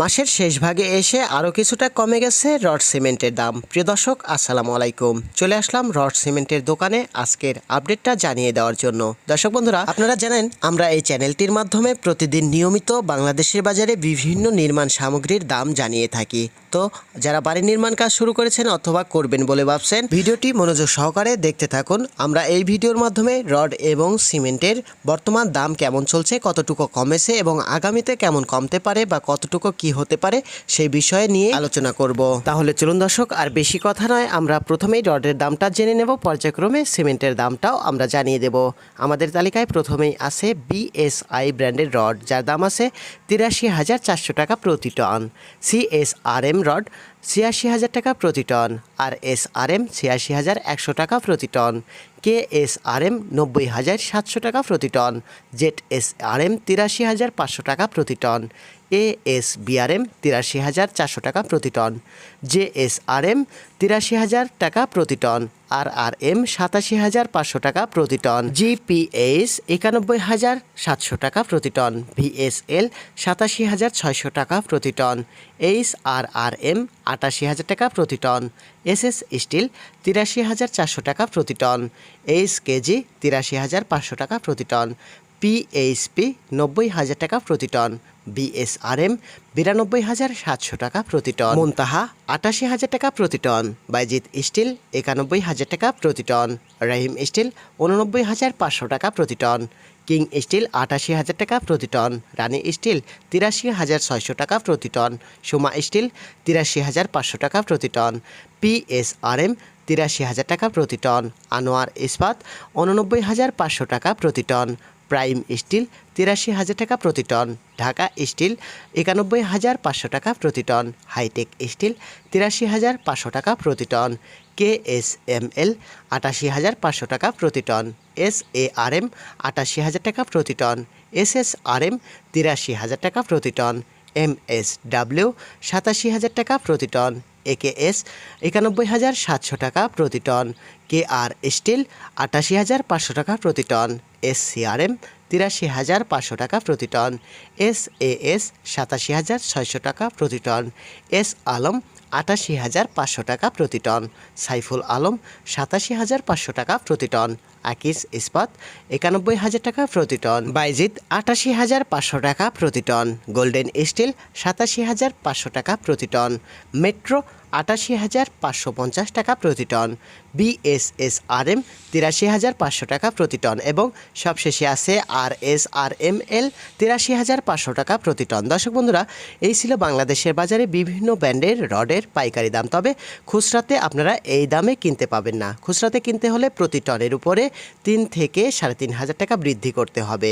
মাসের শেষ ভাগে এসে আরও কিছুটা কমে গেছে রড সিমেন্টের দাম। প্রিয় দর্শক, আসসালামু আলাইকুম। চলে আসলাম রড সিমেন্টের দোকানে আজকের আপডেটটা জানিয়ে দেওয়ার জন্য। দর্শক বন্ধুরা, আপনারা জানেন, আমরা এই চ্যানেলটির মাধ্যমে প্রতিদিন নিয়মিত বাংলাদেশের বাজারে বিভিন্ন নির্মাণ সামগ্রীর দাম জানিয়ে থাকি। তো, যারা বাড়ি নির্মাণ কাজ শুরু করেছেন অথবা করবেন বলে ভাবছেন, ভিডিওটি মনোযোগ সহকারে দেখতে থাকুন। আমরা এই ভিডিওর মাধ্যমে রড এবং সিমেন্টের বর্তমান দাম কেমন চলছে, কতটুকু কমেছে এবং আগামীতে কেমন কমতে পারে বা কতটুকু কি হতে পারে সেই বিষয়ে নিয়ে আলোচনা করব। তাহলে চলুন দর্শক, আর বেশি কথা নয়, আমরা প্রথমেই রডের দামটা জেনে নেব, পর্যায়ক্রমে সিমেন্টের দামটাও আমরা জানিয়ে দেব। আমাদের তালিকায় প্রথমেই আছে বিএসআই ব্র্যান্ডের রড, যার দাম আছে তিরাশি হাজার চারশো টাকা প্রতি টন। সিএসআরএম রড ছিয়াশি হাজার টাকা প্রতি টন আর এস আর এম ছিয়াশি হাজার একশো টাকা প্রতি ton. K S R M নব্বই হাজার সাতশো টাকা প্রতি ton. Z S R M তিরাশি হাজার পাঁচশো টাকা প্রতি টন। এ এস বিআরএম তিরাশি হাজার চারশো টাকা প্রতি ton. J S R M তিরাশি হাজার টাকা প্রতি টন। আর আর এম সাতাশি হাজার পাঁচশো টাকা প্রতি টন। জিপিএস একানব্বই হাজার সাতশো টাকা প্রতি টন। ভিএসএল সাতাশি হাজার ছয়শো টাকা প্রতি ton. H R R M আটাশি হাজার টাকা প্রতি টন। এসএস স্টিল তিরাশি হাজার চারশো টাকা প্রতি টন। এইচ কেজি তিরাশি হাজার পাঁচশো টাকা প্রতি টন। পিএইচপি নব্বই হাজার টাকা প্রতি টন। বিএসআরএম বিরানব্বই হাজার সাতশো টাকা প্রতি টন। মুনতাহা আটাশি হাজার টাকা প্রতি টন। বাইজিৎ স্টিল একানব্বই হাজার টাকা প্রতি টন। রাহিম স্টিল উননব্বই হাজার পাঁচশো টাকা প্রতি টন। কিং স্টিল আটাশি হাজার টাকা প্রতি টন। রানী স্টিল তিরাশি হাজার ছয়শো টাকা প্রতি টন। সোমা স্টিল তিরাশি হাজার পাঁচশো টাকা প্রতি টন। পিএসআরএম তিরাশি হাজার টাকা প্রতি টন। আনোয়ার ইস্পাত উননব্বই হাজার পাঁচশো টাকা প্রতি টন। প্রাইম স্টিল তিরাশি হাজার টাকা প্রতি টন, ঢাকা স্টিল একানব্বই হাজার পাঁচশো টাকা প্রতি টন, হাইটেক স্টিল তিরাশি হাজার পাঁচশো টাকা প্রতি ton K S M L আটাশি হাজার পাঁচশো টাকা প্রতি ton S A R M আটাশি হাজার টাকা প্রতি ton S S R M তিরাশি হাজার টাকা প্রতি টন এম এস ডাব্লিউ সাতাশি হাজার টাকা প্রতি টন এস একানব্বই হাজার সাতশো টাকা প্রতি টন কে আর স্টিল আটাশি হাজার পাঁচশো টাকা প্রতি টন এস সিআরএম তিরাশি হাজার পাঁচশো টাকা প্রতি টন এস এ এস সাতাশি হাজার ছয়শো টাকা প্রতি টন এস আলম আটাশি হাজার পাঁচশো টাকা প্রতি টন, সাইফুল আলম সাতাশি হাজার পাঁচশো টাকা প্রতি টন, আকিস ইস্পাত একানব্বই হাজার টাকা প্রতি টন, বাইজিৎ আটাশি হাজার পাঁচশো টাকা প্রতি টন, গোল্ডেন স্টিল সাতাশি হাজার পাঁচশো টাকা প্রতি টন, মেট্রো আটাশি হাজার পাঁচশো পঞ্চাশ টাকা প্রতি টন। বিএসএসআরএম তিরাশি হাজার পাঁচশো টাকা প্রতি টন এবং সবশেষে আছে আর এস আর এম এল তিরাশি হাজার পাঁচশো টাকা প্রতি টন। দর্শক বন্ধুরা, এই ছিল বাংলাদেশের বাজারে বিভিন্ন ব্র্যান্ডের রডের পাইকারি দাম। তবে খুচরাতে আপনারা এই দামে কিনতে পাবেন না। খুচরাতে কিনতে হলে প্রতি টনের উপরে তিন থেকে সাড়ে তিন হাজার টাকা বৃদ্ধি করতে হবে।